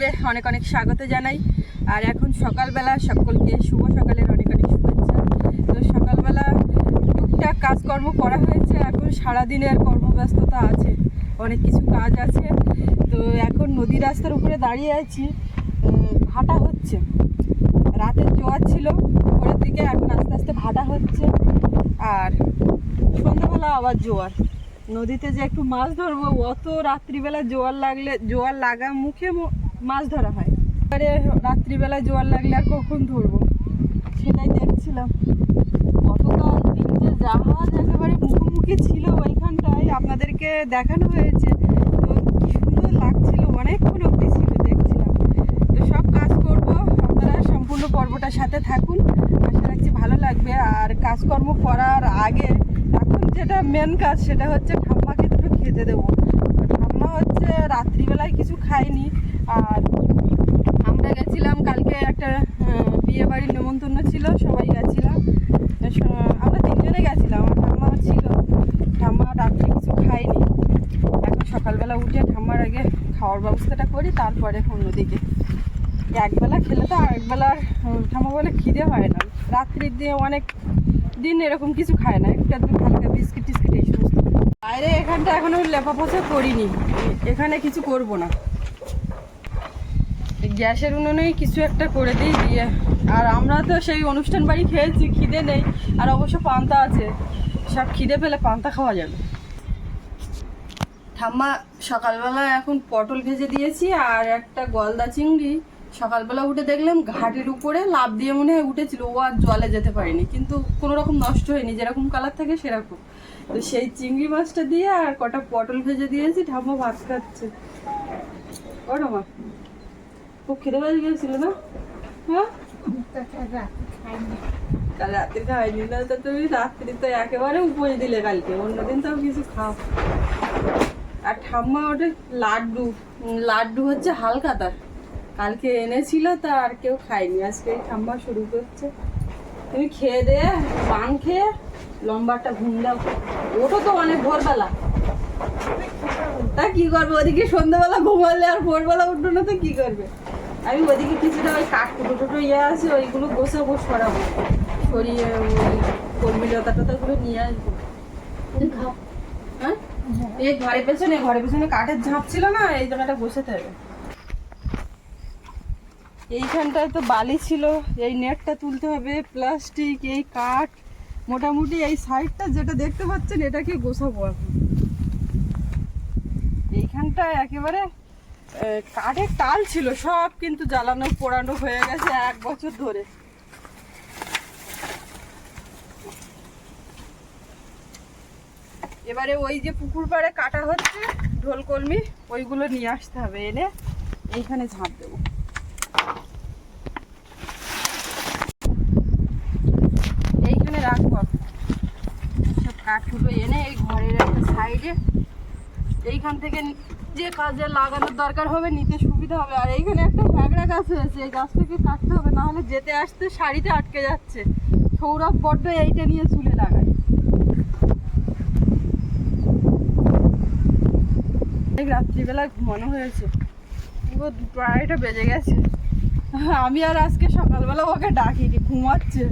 পর্বে অনেক অনেক স্বাগত জানাই। আর এখন সকালবেলা সকলকে শুভ সকালের অনেক অনেক শুভেচ্ছা। তো সকালবেলা টুকটাক কাজকর্ম করা হয়েছে, এখন সারাদিনের কর্মব্যস্ততা আছে, অনেক কিছু কাজ আছে। তো এখন নদী রাস্তার উপরে দাঁড়িয়ে আছি। ভাটা হচ্ছে। রাতের জোয়ার ছিল ভোরের দিকে এখন আস্তে আস্তে ভাটা হচ্ছে। আর সন্ধ্যাবেলা আবার জোয়ার। নদীতে যে একটু মাছ ধরবো, অত রাত্রিবেলা জোয়ার লাগলে, জোয়ার লাগা মুখে মাছ ধরা হয়। এবারে রাত্রিবেলায় জোয়ার লাগলে আর কখন ধরবো? সেটাই দেখছিলাম। গতকাল তিনটে জাহাজ একেবারে মুখোমুখি ছিল ওইখানটায়। আপনাদেরকে দেখানো হয়েছে। তো কি সুন্দর লাগছিল। অনেকক্ষণ অব্দি ছিল দেখছিলাম। তো সব কাজ করব। আপনারা সম্পূর্ণ পর্বটার সাথে থাকুন। আশা রাখছি ভালো লাগবে। আর কাজকর্ম করার আগে এখন যেটা মেন কাজ সেটা হচ্ছে ঠাম্মাকে দুটো খেতে দেবো। ঠাম্মা হচ্ছে রাত্রিবেলায় কিছু খায়নি। আর আমরা গেছিলাম, কালকে একটা বিয়ে বাড়ির নেমন্তন্ন ছিল, সবাই গেছিলাম। আমরা তিনজনে গেছিলাম, আমার ঠাম্মা ছিল। ঠাম্মা রাত্রে কিছু খায়নি। এখন সকালবেলা উঠে ঠাম্মার আগে খাওয়ার ব্যবস্থাটা করি, তারপরে অন্যদিকে। একবেলা খেলে তো আরেকবেলা ঠাম্মা বলে খিদে হয় না। রাত্রির দিয়ে অনেক দিন এরকম কিছু খায় না, একটু একটু হালকা বিস্কিট টিস্কিট এই সমস্ত। বাইরে এখানটা এখনও লেপা পোছা করিনি এখানে কিছু করব না। গ্যাসের উনুনেই কিছু একটা করে দিই দিয়ে। আর আমরা তো সেই অনুষ্ঠান বাড়ি খেয়েছি, খিদে নেই, আর অবশ্য পান্তা আছে। সব খিদে পেলে পান্তা খাওয়া যাবে। ঠাম্মা, সকালবেলা এখন পটল ভেজে দিয়েছি আর একটা গলদা চিংড়ি। সকালবেলা উঠে দেখলাম ঘাটের উপরে লাভ দিয়ে মনে হয় উঠেছিল, ও আর জলে যেতে পারেনি। কিন্তু কোনো রকম নষ্ট হয়নি, যেরকম কালার থাকে সেরকম। তো সেই চিংড়ি মাছটা দিয়ে আর কটা পটল ভেজে দিয়েছি, ঠাম্মা ভাত খাচ্ছে। ও ঠাম্মা খুব খিদে পেয়ে গিয়েছিল না হ্যাঁ কাল রাত্রি খাইনি না তো তুমি রাত্রি তো একেবারে উপরে দিলে কালকে অন্যদিন তাও কিছু খাও আর ঠাম্মা ওটা লাড্ডু লাড্ডু হচ্ছে হালকাতার কালকে এনেছিল তা আর কেউ খায়নি আজকে ঠাম্মা শুরু করছে তুমি খেয়ে দে পান খেয়ে লম্বাটা ঘুম দাও ওঠো তো অনেক ভোরবেলা তা কি করবে? ওদিকে সন্ধ্যাবেলা ঘুমালে আর ভোরবেলা উঠল না, তো কি করবে? আমি ওদিকে কিছুটা ওই কাঠ কুটো টুটো ইয়ে আছে, ওইগুলো গোছাবো সরাবো সরিয়ে ওই কর্মী লতা টতাগুলো নিয়ে আসব। হ্যাঁ? এই ঘরের পেছনে ঘরের পেছনে কাঠের ঝাঁপ ছিল না, এই জায়গাটা বসাতে হবে। এইখানটায় তো বালি ছিল, এই নেটটা তুলতে হবে, প্লাস্টিক, এই কাঠ, মোটামুটি এই সাইডটা যেটা দেখতে পাচ্ছেন, এটাকে গোছাবো এখন। এইখানটা একেবারে কাঠের টাল ছিল, সব কিন্তু জ্বালানো পোড়ানো হয়ে গেছে এক বছর ধরে। এবারে ওই যে পুকুর পাড়ে কাটা হচ্ছে ঢোলকর্মী ওইগুলো নিয়ে আসতে হবে, এনে এইখানে ঝাঁপ দেবো এইখানে রাখব সব কাঠগুলো এনে এই ঘরের একটা সাইডে এইখান থেকে যে কাজে লাগানোর দরকার হবে, নিতে সুবিধা হবে। আর এইখানে একটা হ্যাগড়া গাছ হয়েছে এই গাছটাকে কাটতে হবে না হলে যেতে আসতে শাড়িতে আটকে যাচ্ছে। সৌরভ বড্ড এইটা নিয়ে চুলে লাগায়। রাত্রিবেলা ঘুমানো হয়েছে। পুরো দুটো আড়াইটা বেজে গেছে। আমি আর আজকে সকালবেলা ওকে ডাকিনি, ঘুমাচ্ছে।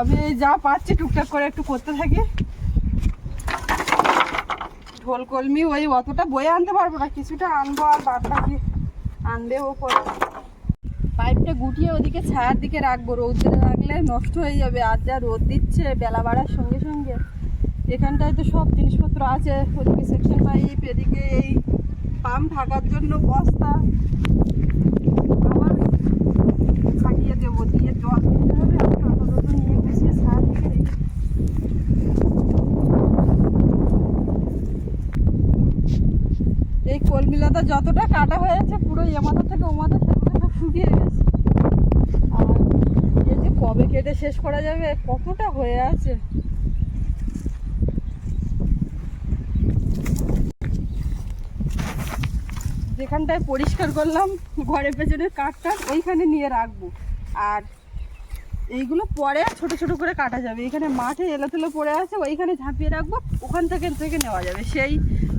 আমি যা পাচ্ছি টুকটাক করে একটু করতে থাকি। ঢোল কলমি ওই অতটা বয়ে আনতে পারব না, কিছুটা আনব আর বাদ বাকি আনবে ও পরে পাইপটা গুটিয়ে ওদিকে ছায়ার দিকে রাখব রোদ্রে রাখলে নষ্ট হয়ে যাবে, আর যা রোদ দিচ্ছে বেলা বাড়ার সঙ্গে সঙ্গে। এখানটায় তো সব জিনিসপত্র আছে, ওদিকে সেকশন পাইপ এদিকে এই পাম্প থাকার জন্য বস্তা আবার খাটিয়ে দেবো দিয়ে জল দিতে হবে আর আপাতত নিয়ে গুছিয়ে ছায়ার দিকে রেখে এই কলমিলাটা যতটা কাটা হয়েছে পুরো এমাথা থেকে ওমাথা সেগুলো সব শুকিয়ে গেছে। আর এই যে কবে কেটে শেষ করা যাবে, কতটা হয়ে আছে? যেখানটায় পরিষ্কার করলাম, ঘরের পেছনের কাঠটা ওইখানে নিয়ে রাখব। আর এইগুলো পরে ছোট ছোট করে কাটা যাবে। এখানে মাঠে এলোতেলো পড়ে আছে, ওইখানে ঝাঁপিয়ে রাখব, ওখান থেকে থেকে নেওয়া যাবে। সেই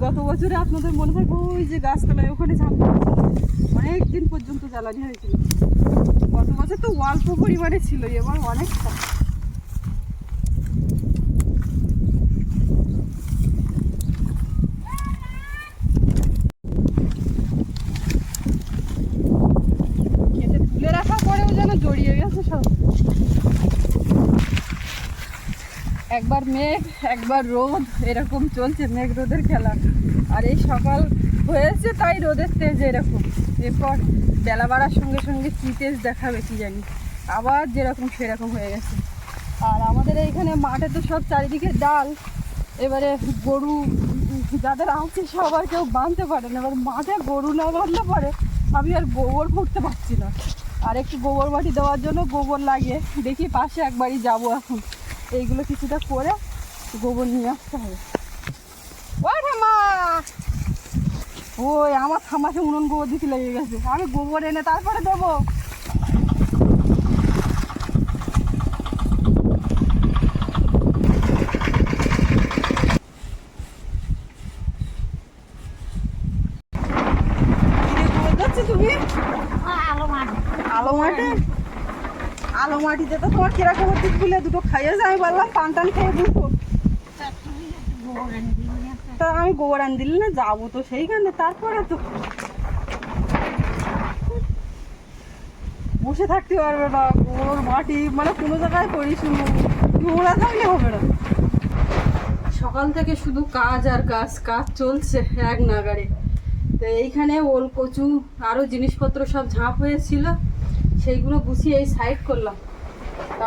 গত বছরে আপনাদের মনে হয় ওই যে গাছতলায় ওখানে ঝাঁপ অনেক দিন পর্যন্ত জ্বালানি হয়েছিল। গত বছর তো অল্প পরিমাণে ছিল এবার অনেকটা খেতে তুলে রাখার পরেও যেন জড়িয়ে গেছে সব একবার মেঘ, একবার রোদ, এরকম চলছে মেঘ রোদের খেলা। আর এই সকাল হয়েছে তাই রোদের তেজ এরকম। এরপর বেলা বাড়ার সঙ্গে সঙ্গে কী তেজ দেখাবে কি জানি। আবার যেরকম সেরকম হয়ে গেছে। আর আমাদের এইখানে মাঠে তো সব চারিদিকে ডাল। এবারে গরু, যাদের আছে সবার কেউ বাঁধতে পারে না। এবার মাঠে গরু না বাঁধলে পরে আমি আর গোবর ফুটতে পারছি না। আর একটু গোবর মাটি দেওয়ার জন্য গোবর লাগে দেখি পাশে একবারই যাব এখন। এইগুলো কিছুটা করে গোবর নিয়ে আসতে হবে। ও ঠাম্মা! ওই আমার ঠাম্মাকে উনুন গোবর দিতে লেগে গেছে। আমি গোবর এনে তারপরে দেবো কিরে গোবর দিচ্ছ তুমি আলো মাঠে আলো মাটিতে তো তোমার কীরকম দিক দিলে দুটো খাইয়ে আমি বললাম, পান টান খেয়ে বুঝব তা আমি গোবর আন দিলে না, যাব তো সেইখানে, তারপরে তো বসে থাকতে পারবে না, গোবর, মাটি মানে কোনো জায়গায় করিস নোংরা থাকলে হবে না। সকাল থেকে শুধু কাজ আর কাজ কাজ চলছে এক নাগারে তো এইখানে ওল কচু আরও জিনিসপত্র সব ঝাঁপ হয়েছিল, সেইগুলো গুছিয়ে এই সাইড করলাম।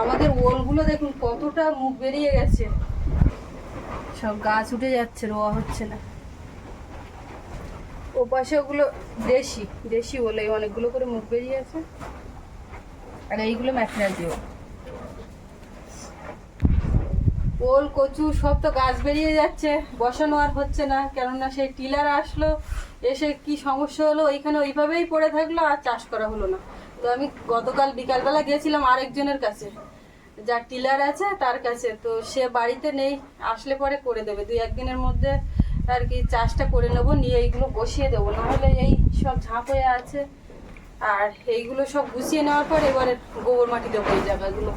আমাদের ওলগুলো দেখুন কতটা মুখ বেরিয়ে গেছে। সব গাছ উঠে যাচ্ছে, রোয়া হচ্ছে না। ও পাশে ওগুলো দেশি দেশি ওলে অনেকগুলো করে মুখ বেরিয়ে আছে। আর এইগুলো ম্যাথরাজিও ওল, কচু, সব তো গাছ বেরিয়ে যাচ্ছে, বসানো আর হচ্ছে না। কেননা সেই টিলার আসলো, এসে কি সমস্যা হলো, ওইখানে ওইভাবেই পড়ে থাকল, আর চাষ করা হলো না। তো আমি গতকাল বিকালবেলা গিয়েছিলাম আরেকজনের কাছে। যার টিলার আছে তার কাছে। তো সে বাড়িতে নেই, আসলে পরে করে দেবে। দুই একদিনের মধ্যে আর কি চাষটা করে নেব, নিয়ে এইগুলো বসিয়ে দেবো। নাহলে এই সব ঝাঁপ হয়ে আছে। আর এইগুলো সব গুছিয়ে নেওয়ার পর এবারে গোবর মাটিতে দেবো এই জায়গাগুলো।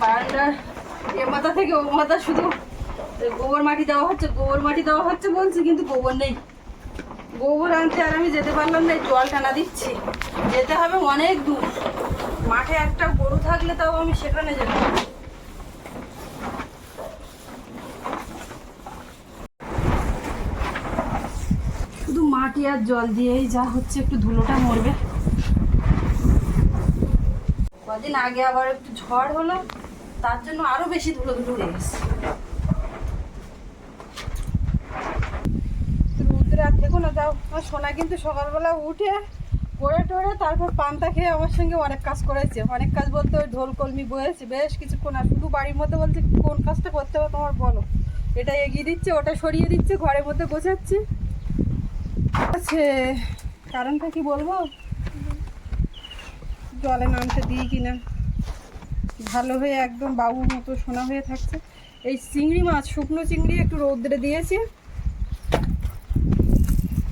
বারান্দার এ মাথা থেকে ও মাথা শুধু গোবর মাটি দেওয়া হচ্ছে, গোবর মাটি দেওয়া হচ্ছে বলছি, কিন্তু গোবর নেই। গোবর আনতে আর আমি যেতে পারলাম না জল টানা দিচ্ছি। যেতে হবে অনেক দূর। মাঠে একটা গরু থাকলে তাও আমি সেখানে যেতাম শুধু মাটি আর জল দিয়েই যা হচ্ছে, একটু ধুলোটা মরবে। কদিন আগে আবার একটু ঝড় হলো, তার জন্য আরও বেশি ধুলো ধুলো হয়ে গেছে। আর থেকো না, যাও। আমার সোনা কিন্তু সকালবেলা উঠে করে টোরে তারপর পান্তা খেয়ে আমার সঙ্গে অনেক কাজ করেছে। অনেক কাজ বলতে ওই ঢোল কলমি বয়েছে, বেশ কিছুক্ষণ। আর শুধু বাড়ির মধ্যে বলছে কোন কাজটা করতে হবে তোমার বলো। এটা এগিয়ে দিচ্ছে, ওটা সরিয়ে দিচ্ছে, ঘরের মধ্যে গোছাচ্ছে। আছে কারণটা কি বলব? জলে নামতে দিই কিনা? ভালো হয়ে একদম বাবুর মতো সোনা হয়ে থাকছে। এই চিংড়ি মাছ, শুকনো চিংড়ি একটু রৌদ্রে দিয়েছি।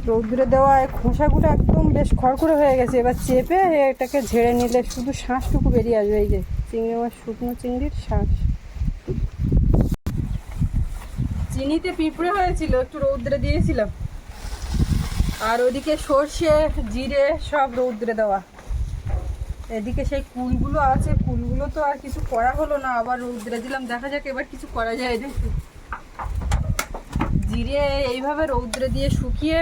রৌদ্রে দেওয়ায় খোসাগুলো একদম বেশ খড়খড়ে হয়ে গেছে। এবার চেপে এটাকে ঝেড়ে নিলে শুধু শ্বাসটুকু বেরিয়ে আসবে, এই যে চিংড়ি মাছ, শুকনো চিংড়ির শ্বাস চিনিতে পিঁপড়ে হয়েছিল, একটু রৌদ্রে দিয়েছিলাম। আর ওদিকে সর্ষে, জিরে সব রৌদ্রে দেওয়া। এদিকে সেই কুলগুলো আছে, কুলগুলো তো আর কিছু করা হলো না, আবার রৌদ্রে দিলাম। দেখা যাক এবার কিছু করা যায় দেখি। জিরে এইভাবে রৌদ্রে দিয়ে শুকিয়ে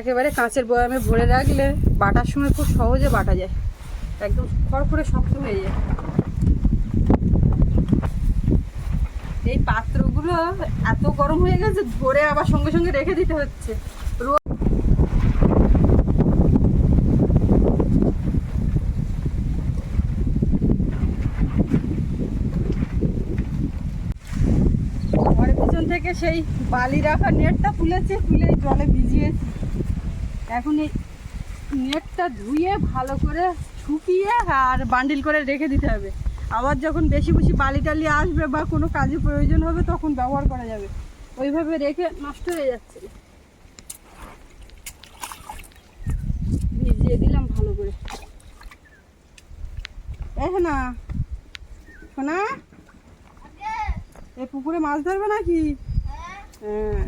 একেবারে কাঁচের বয়ামে ভরে রাখলে বাটার সময় খুব সহজে বাটা যায়। একদম খড়খড়ে শক্ত হয়ে যায়। এই পাত্রগুলো এত গরম হয়ে গেছে, ধরে আবার সঙ্গে সঙ্গে রেখে দিতে হচ্ছে। ঘরের পিছন থেকে সেই বালি রাখা নেটটা তুলেছি, তুলে জলে ভিজিয়েছি। এখন এই নেটটা ধুয়ে ভালো করে শুকিয়ে আর বান্ডিল করে রেখে দিতে হবে। আবার যখন বেশি বেশি বালি টালি আসবে বা কোনো কাজে প্রয়োজন হবে তখন ব্যবহার করা যাবে। ওইভাবে রেখে নষ্ট হয়ে যাচ্ছে। ভিজিয়ে দিলাম ভালো করে। এই না শোনা এই পুকুরে মাছ ধরবে নাকি? হ্যাঁ।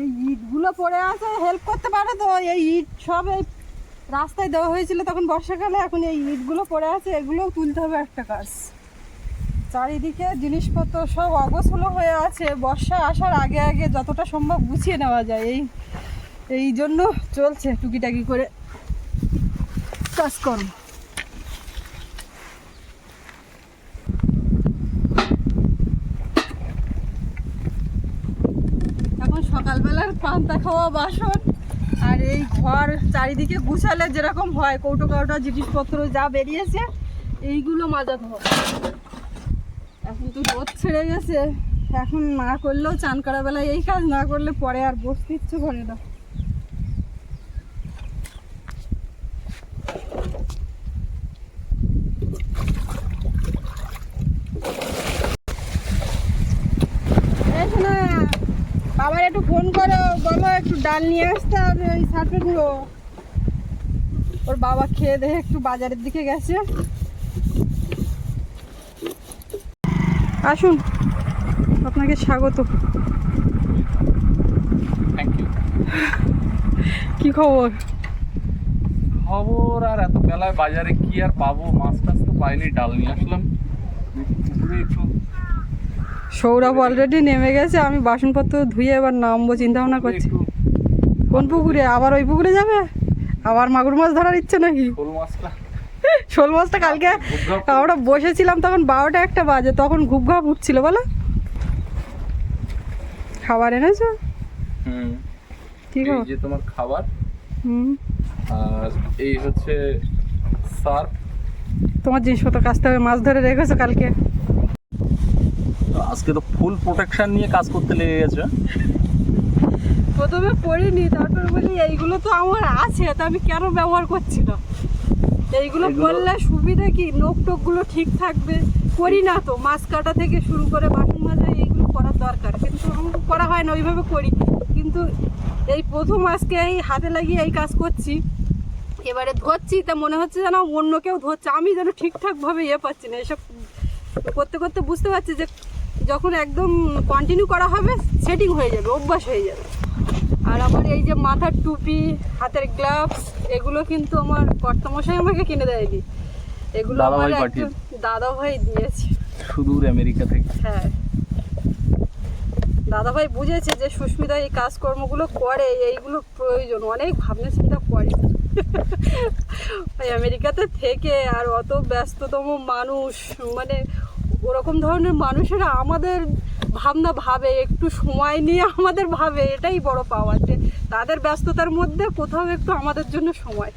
এই ইটগুলো পড়ে আছে হেল্প করতে পারে তো? এই ইট সব এই রাস্তায় দেওয়া হয়েছিল তখন বর্ষাকালে, এখন এই ইটগুলো পড়ে আছে, এগুলোও তুলতে হবে একটা কাজ। চারিদিকে জিনিসপত্র সব অগোছলো হয়ে আছে, বর্ষা আসার আগে আগে যতটা সম্ভব গুছিয়ে নেওয়া যায়, এই এই জন্য চলছে টুকিটাকি করে কাজকর্ম এখন সকালবেলার পান্তা খাওয়া বাসন। আর এই ঘর চারিদিকে গুছালে যেরকম হয়, কৌটো কৌটো জিনিসপত্র যা বেরিয়েছে, এইগুলো মাজা ধর এখন তো রোদ ছেড়ে গেছে। এখন না করলেও চান করা বেলায় এই কাজ, না করলে পরে আর বসতে ইচ্ছে করে না এই শোনা, বাবার একটু ফোন করো বলো একটু ডাল নিয়ে আসতে আর ওই গুঁড়ো ওর বাবা খেয়ে দেখে একটু বাজারের দিকে গেছে। আসুন আপনাকে স্বাগত। কি খবর? খবর আর এত বেলায় বাজারে কি আর পাবো? মাছ টাছ তো পাইনি ডাল নিয়ে আসলাম। একটু সৌরভ অলরেডি নেমে গেছে আমি বাসনপত্র ধুয়ে এবার নামবো চিন্তা ভাবনা করছি কোন পুকুরে? আবার ওই পুকুরে যাবে? আবার মাগুর মাছ ধরার ইচ্ছে নাকি? শোল মাছটা। কালকে আমরা বসেছিলাম তখন বারোটা একটা বাজে তখন ঘুপঘাপ উঠছিল বলো। খাবার এনেছো? হুম। কি এই যে তোমার খাবার। হুম। আর এই হচ্ছে সার্ফ। তোমার জিনিসপত্র কাছতে হবে মাছ ধরে রেখেছো কালকে? আজকে তো ফুল প্রোটেকশন নিয়ে কাজ করতে লেগে গেছে। প্রথমে পড়িনি তারপর বলি এইগুলো তো আমার আছে তা আমি কেন ব্যবহার করছি না? এইগুলো করলে সুবিধা কি? নোক টোকগুলো ঠিক থাকবে। করি না তো মাছ কাটা থেকে শুরু করে বাসন মাজা এইগুলো করার দরকার। কিন্তু আমার করা হয় না ওইভাবে করি কিন্তু এই প্রথম আজকে এই হাতে লাগিয়ে এই কাজ করছি। এবারে ধরছি তা মনে হচ্ছে যেন অন্য কেউ ধরছে। আমি যেন ঠিকঠাকভাবে ইয়ে পাচ্ছি না এসব করতে করতে বুঝতে পারছি যে যখন একদম কন্টিনিউ করা হবে সেটিং হয়ে যাবে অভ্যাস হয়ে যাবে। আর আমার এই যে মাথার টুপি হাতের গ্লাভস এগুলো কিন্তু আমার কর্তামশাই আমাকে কিনে দেয়নি। এগুলো আমার একজন দাদা ভাই দিয়েছে। সুদূর আমেরিকা থেকে। হ্যাঁ। দাদাভাই বুঝেছে যে সুস্মিতা এই কাজকর্মগুলো করে এইগুলো প্রয়োজন। অনেক ভাবনা চিন্তা করে। আমেরিকাতে থেকে আর অত ব্যস্ততম মানুষ মানে ওরকম ধরনের মানুষেরা আমাদের ভাবনা ভাবে একটু সময় নিয়ে আমাদের ভাবে এটাই বড় পাওয়া যে তাদের ব্যস্ততার মধ্যে কোথাও একটু আমাদের জন্য সময়।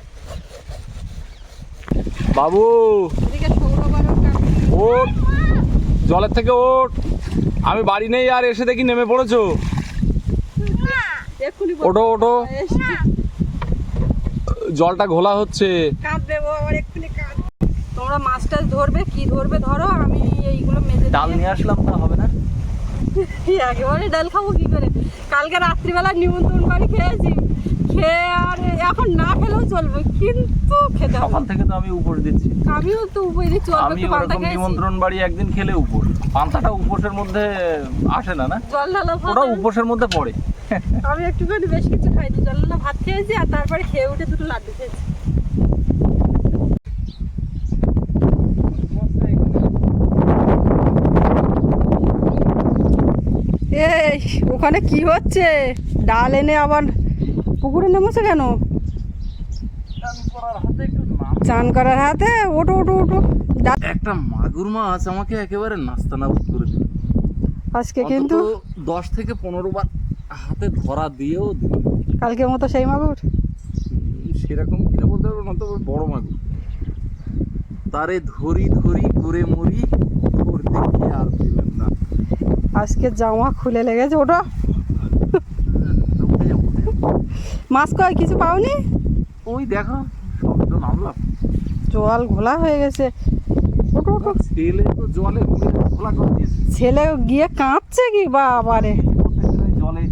বাবু! ওট জলের থেকে ওট আমি বাড়ি নেই আর এসে দেখি নেমে পড়েছো। ওঠো এসে জলটা ঘোলা হচ্ছে। তোমরা মাছ টাছ ধরবে কি ধরবে ধরো আমি এইগুলো মেজে ডাল নিয়ে আসলাম তা হবে না? একেবারে ডাল খাব কি করে? কালকে রাত্রিবেলা নিমন্ত্রণ বাড়ি খেয়েছি। খেয়ে আর এখন না খেলেও চলবে কিন্তু খেতে সকাল থেকে তো আমি উপোস দিচ্ছি। আমিও তো আমি ওরকম নিমন্ত্রণ বাড়ি একদিন খেলে উপোস। পান্তাটা উপোসের মধ্যে আসে না না? জল ঢালা ভাত ওটা উপোসের মধ্যে পড়ে। আমি একটুখানি বেশ কিছু খাইনি জল ঢালা ভাত খেয়েছি আর তারপরে খেয়ে উঠে দুটো লাড্ডু খেয়েছি। এই ওখানে কি হচ্ছে? ডাল এনে আবার পুকুরে নেমেছে কেন? চান করার হাতে? ওটো ওটো ওটো একটা মাগুর মাছ আমাকে একেবারে নাস্তা নাবুদ করে দিল। আজকে কিন্তু দশ থেকে পনেরো বার হাতে ধরা দিয়েও দিল। কালকের মতো সেই মাগুর? সেরকম কিনা বলতে পারব না তবে বড় মাগুর। তারে ধরি ধরি করে মরি করতে গিয়ে আর দিলেন না। আজকে জামা খুলে লেগেছে ওটো উঠে উঠে। মাছ কয় কিছু পাওনি? ওই দেখো নামলাম জল ঘোলা হয়ে গেছে। ছেলে তো জলে ছেলে গিয়ে কাঁদছে কি বাবারে। জলে।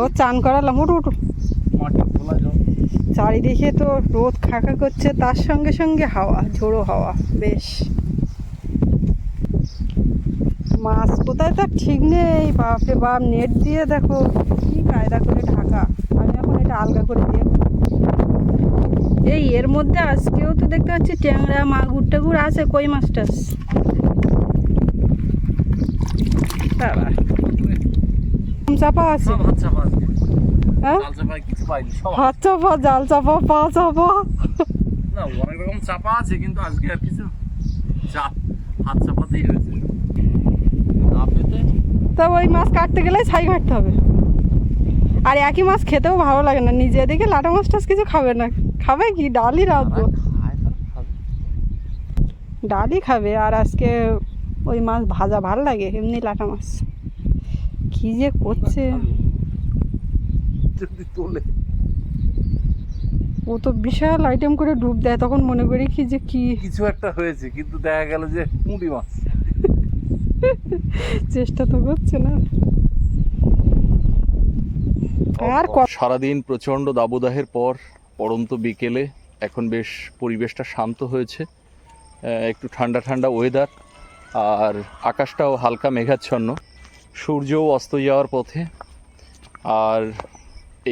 ও চান করালাম মাটি খোলা চারিদিকে তো রোদ খাকা করছে তার সঙ্গে সঙ্গে হাওয়া ঝোড়ো হাওয়া বেশ। মাছ কোথায় তার ঠিক নেই বাপরে বাপ নেট দিয়ে দেখো কি কায়দা করে ঢাকা। আমি এখন এটা আলগা করে দিয়ে এই এর মধ্যে আজকেও তো দেখতে পাচ্ছি ট্যাংরা মাগুর টাগুর আছে কই মাছ টাছ বাবা চাপা আছে। চাপা হ্যাঁ? হাত চাপা জাল চাপা পা চাপা। না অনেক রকম চাপা আছে কিন্তু আজকে আর কিছু চাপ হাত চাপাতেই হয়েছে। তা ওই মাছ কাটতে গেলে ছাই কাটতে হবে। আর একই মাছ খেতেও ভালো লাগে না। নিজে এদিকে লাটা মাছ টাছ কিছু খাবে না। খাবে কি? ডালই রাখব। ডালই খাবে। আর আজকে ওই মাছ ভাজা ভালো লাগে এমনি লাটা মাছ। কি যে করছে? ও তো বিশাল আইটেম করে ডুব দেয় তখন মনে করি কি যে কি কিছু একটা হয়েছে কিন্তু দেখা গেল যে মুড়ি মাছ। চেষ্টা তো করছে না। আর সারাদিন প্রচণ্ড দাবদাহের পর পড়ন্ত বিকেলে এখন বেশ পরিবেশটা শান্ত হয়েছে। একটু ঠান্ডা ঠান্ডা ওয়েদার আর আকাশটাও হালকা মেঘাচ্ছন্ন। সূর্যও অস্ত যাওয়ার পথে। আর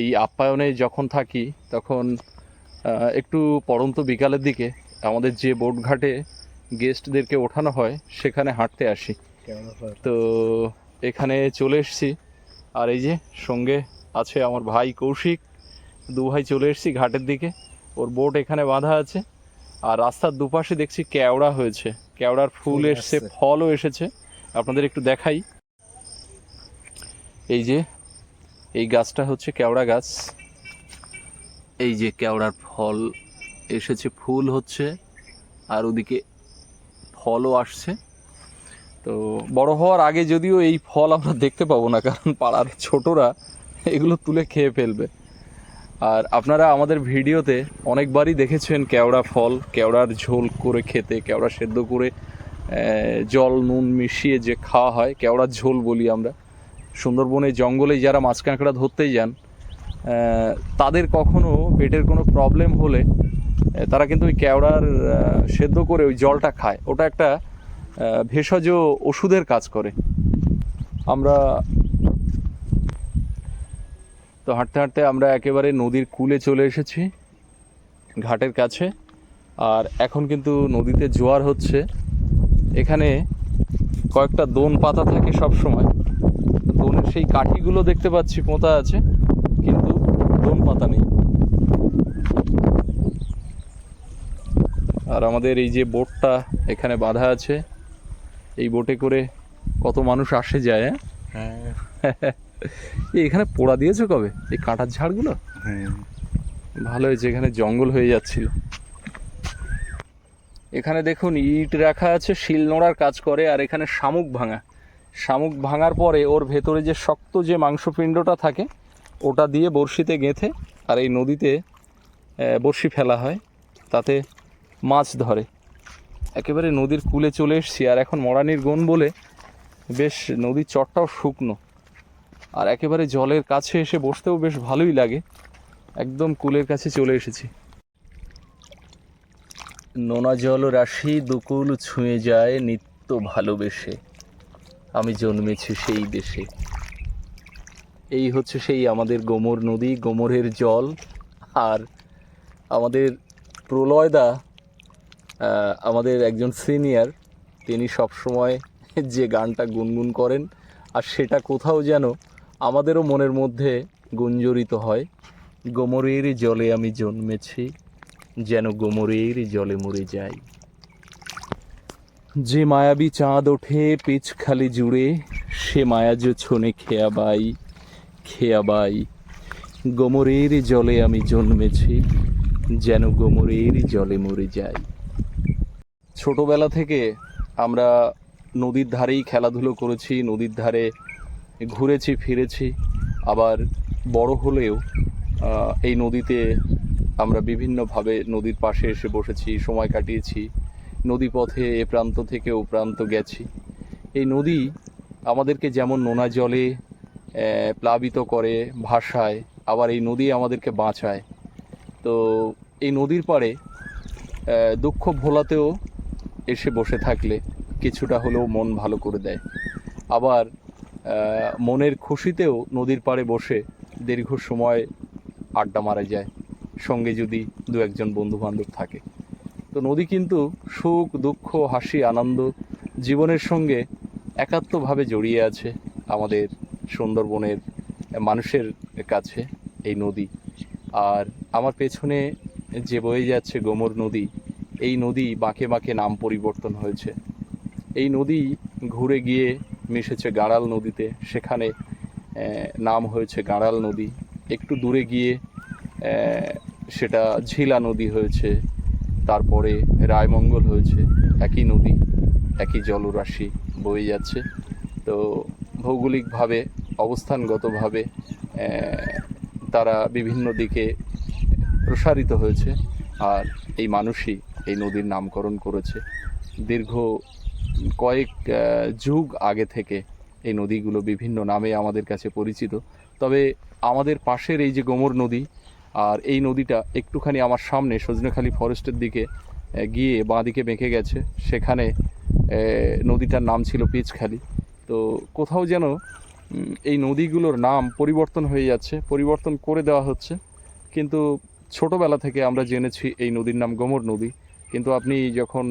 এই আপ্যায়নে যখন থাকি, তখন একটু পড়ন্ত বিকালের দিকে আমাদের যে বোটঘাটে গেস্টদেরকে ওঠানো হয়, সেখানে হাঁটতে আসি। তো এখানে চলে এসেছি। আর এই যে সঙ্গে আছে আমার ভাই কৌশিক। দু ভাই চলে এসেছি ঘাটের দিকে। ওর বোট এখানে বাঁধা আছে। আর রাস্তার দুপাশে দেখছি কেওড়া হয়েছে। কেওড়ার ফুল এসছে ফলও এসেছে। আপনাদের একটু দেখাই। এই যে এই গাছটা হচ্ছে কেওড়া গাছ। এই যে কেওড়ার ফল এসেছে ফুল হচ্ছে। আর ওদিকে ফলও আসছে। তো বড় হওয়ার আগে যদিও এই ফল আমরা দেখতে পাবো না, কারণ পাড়ার ছোটরা এগুলো তুলে খেয়ে ফেলবে। আর আপনারা আমাদের ভিডিওতে অনেকবারই দেখেছেন কেওড়া ফল, কেওড়ার ঝোল করে খেতে, কেওড়া সেদ্ধ করে জল, নুন মিশিয়ে যে খাওয়া হয়, কেওড়ার ঝোল বলি আমরা। সুন্দরবনে জঙ্গলে যারা মাছ কাঁকড়া ধরতে যান তাদের কখনো পেটের কোনো প্রবলেম হলে তারা কিন্তু ওই কেওড়ার সেদ্ধ করে ওই জলটা খায়। ওটা একটা ভেষজ ওষুধের কাজ করে। আমরা তো হাঁটতে হাঁটতে আমরা একেবারে নদীর কূলে চলে এসেছি, ঘাটের কাছে। আর এখন কিন্তু নদীতে জোয়ার হচ্ছে। এখানে কয়েকটা দোন পাতা থাকে সব সময় দোনের সেই কাঠিগুলো দেখতে পাচ্ছি, পোঁতা আছে, কিন্তু দোন পাতা নেই। আর আমাদের এই যে বোটটা এখানে বাঁধা আছে এই বোটে করে কত মানুষ আসে যায় হ্যাঁ? এই এখানে পোড়া দিয়েছ কবে? এই কাঁটার ঝাড়গুলো? হ্যাঁ। ভালো হয়েছে এখানে জঙ্গল হয়ে যাচ্ছিল। এখানে দেখুন ইট রাখা আছে শিল নোড়ার কাজ করে আর এখানে শামুক ভাঙা। শামুক ভাঙার পরে ওর ভেতরে যে শক্ত যে মাংসপিণ্ডটা থাকে ওটা দিয়ে বড়শিতে গেঁথে আর এই নদীতে বড়শি ফেলা হয়। তাতে মাছ ধরে। একেবারে নদীর কূলে চলে এসেছি, আর এখন মরানির গন বলে বেশ নদীর চটটাও শুকনো। আর একেবারে জলের কাছে এসে বসতেও বেশ ভালোই লাগে। একদম কুলের কাছে চলে এসেছি। নোনা জল রাশি দুকুল ছুঁয়ে যায় নিত্য ভালোবেসে। আমি জন্মেছি সেই দেশে। এই হচ্ছে সেই আমাদের গোমর নদী, গোমরের জল, আর আমাদের প্রলয়দা আমাদের একজন সিনিয়র তিনি সবসময় যে গানটা গুনগুন করেন আর সেটা কোথাও যেন আমাদেরও মনের মধ্যে গুঞ্জরিত হয়। গোমরের জলে আমি জন্মেছি, যেন গোমরের জলে মরে যাই। যে মায়াবী চাঁদ ওঠে পিচখালি জুড়ে, সে মায়া যে ছনে খেয়াবাই খেয়াবাই গোমরের জলে আমি জন্মেছি, যেন গোমরের জলে মরে যাই। ছোটবেলা থেকে আমরা নদীর ধারেই খেলাধুলো করেছি, নদীর ধারে ঘুরেছি, ফিরেছি। আবার বড় হলেও এই নদীতে আমরা বিভিন্নভাবে নদীর পাশে এসে বসেছি, সময় কাটিয়েছি। নদী পথে এ প্রান্ত থেকে ও প্রান্ত গেছি। এই নদী আমাদেরকে যেমন নোনা জলে প্লাবিত করে, ভাসায়, আবার এই নদী আমাদেরকে বাঁচায়। তো এই নদীর পাড়ে দুঃখ ভোলাতেও এসে বসে থাকলে কিছুটা হলেও মন ভালো করে দেয়। আবার মনের খুশিতেও নদীর পাড়ে বসে দীর্ঘ সময় আড্ডা মারা যায়, সঙ্গে যদি দু একজন বন্ধু বান্ধব থাকে। তো নদী কিন্তু সুখ, দুঃখ, হাসি, আনন্দ জীবনের সঙ্গে একাত্মভাবে জড়িয়ে আছে আমাদের সুন্দরবনের মানুষের কাছে এই নদী। আর আমার পেছনে যে বয়ে যাচ্ছে গোমর নদী এই নদী বাঁকে বাঁকে নাম পরিবর্তন হয়েছে। এই নদী ঘুরে গিয়ে মিশেছে গাড়াল নদীতে। সেখানে নাম হয়েছে গাড়াল নদী। একটু দূরে গিয়ে সেটা ঝিলা নদী হয়েছে। তারপরে রায়মঙ্গল হয়েছে। একই নদী, একই জলরাশি বয়ে যাচ্ছে। তো ভৌগোলিকভাবে, অবস্থানগতভাবে তারা বিভিন্ন দিকে প্রসারিত হয়েছে। আর এই মানুষই এই নদীর নামকরণ করেছে। দীর্ঘ কয়েক যুগ আগে থেকে এই নদীগুলো বিভিন্ন নামে আমাদের কাছে পরিচিত। তবে আমাদের পাশের এই যে গোমর নদী আর এই নদীটা একটুখানি আমার সামনে সজনেখালি ফরেস্টের দিকে গিয়ে বাঁ দিকে বেঁকে গেছে। সেখানে নদীটার নাম ছিল পিচখালি। তো কোথাও যেন এই নদীগুলোর নাম পরিবর্তন হয়ে যাচ্ছে, পরিবর্তন করে দেওয়া হচ্ছে। কিন্তু ছোটবেলা থেকে আমরা জেনেছি এই নদীর নাম গোমর নদী। কিন্তু আপনি যখন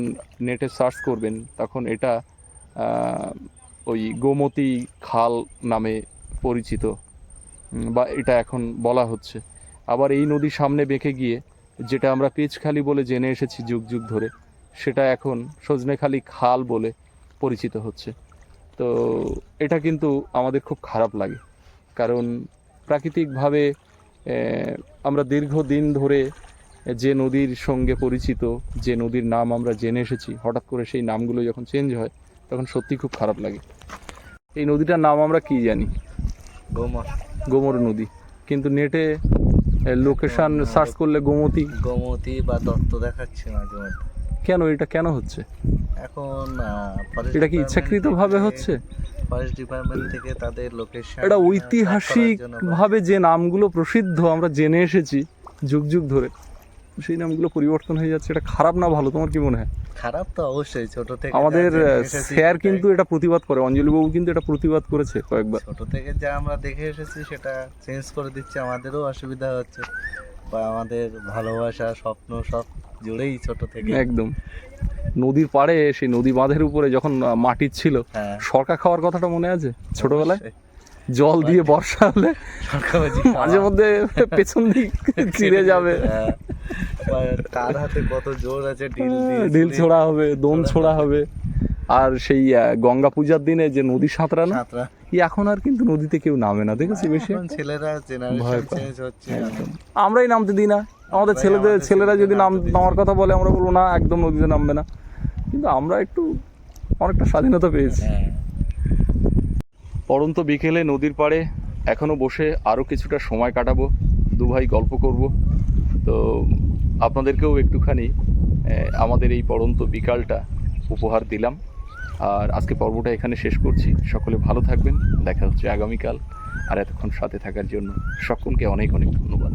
নেটে সার্চ করবেন, তখন এটা ওই গোমতী খাল নামে পরিচিত বা এটা এখন বলা হচ্ছে। আবার এই নদী সামনে বেঁকে গিয়ে, যেটা আমরা পিচখালি বলে জেনে এসেছি যুগ যুগ ধরে, সেটা এখন সজনেখালি খাল বলে পরিচিত হচ্ছে। তো এটা কিন্তু আমাদের খুব খারাপ লাগে। কারণ প্রাকৃতিকভাবে আমরা দীর্ঘদিন ধরে যে নদীর সঙ্গে পরিচিত যে নদীর নাম আমরা জেনে এসেছি হঠাৎ করে সেই নামগুলো যখন চেঞ্জ হয় তখন সত্যি খুব খারাপ লাগে। এই নদীটার নাম আমরা কি জানি? গোমর। গোমর নদী। কিন্তু নেটে লোকেশন সার্চ করলে গোমতী। গোমতী বা দত্ত দেখাচ্ছে মাঝে মধ্যে। কেন? এটা কেন হচ্ছে? এখন এটা কি ইচ্ছাকৃতভাবে হচ্ছে? ফরেস্ট ডিপার্টমেন্ট থেকে তাদের লোকেশন এটা ঐতিহাসিক ভাবে যে নামগুলো প্রসিদ্ধ আমরা জেনে এসেছি যুগ যুগ ধরে। সেই নামগুলো পরিবর্তন হয়ে যাচ্ছে এটা খারাপ না ভালো? তোমার কি মনে হয়? খারাপ তো অবশ্যই ছোট থেকে আমাদের স্যার কিন্তু এটা প্রতিবাদ করে অঞ্জলি বাবু কিন্তু এটা প্রতিবাদ করেছে কয়েকবার। ছোট থেকে যা আমরা দেখে এসেছি সেটা চেঞ্জ করে দিচ্ছে আমাদেরও অসুবিধা হচ্ছে। বা আমাদের ভালোবাসা স্বপ্ন সব জুড়েই ছোট থেকে। একদম। নদীর পাড়ে সেই নদী বাঁধের উপরে যখন মাটির ছিল হ্যাঁ। সরকা খাওয়ার কথাটা মনে আছে ছোটবেলায়? জল দিয়ে বর্ষা হলে মাঝে মধ্যে পেছন দিক চিড়ে যাবে। হ্যাঁ। কার হাতে কত জোর আছে ঢিল দিয়ে ঢিল ছোড়া হবে দোন ছোড়া। হবে। আর সেই গঙ্গা পূজার দিনে যে নদী সাঁতরা না এখন আর কিন্তু নদীতে কেউ নামে না দেখেছি বেশি। ছেলেরা হচ্ছে আমরাই নামতে দিই না। আমাদের ছেলেদের ছেলেরা যদি নাম নামার কথা বলে আমরা বলব না একদম নদীতে নামবে না। কিন্তু আমরা একটু অনেকটা স্বাধীনতা পেয়েছি। হ্যাঁ। পড়ন্ত বিকেলে নদীর পাড়ে এখনও বসে আরও কিছুটা সময় কাটাবো দু ভাই গল্প করব। তো আপনাদেরকেও একটুখানি আমাদের এই পড়ন্ত বিকালটা উপহার দিলাম। আর আজকে পর্বটা এখানে শেষ করছি। সকলে ভালো থাকবেন। দেখা হচ্ছে আগামীকাল। আর এতক্ষণ সাথে থাকার জন্য সকলকে অনেক অনেক ধন্যবাদ।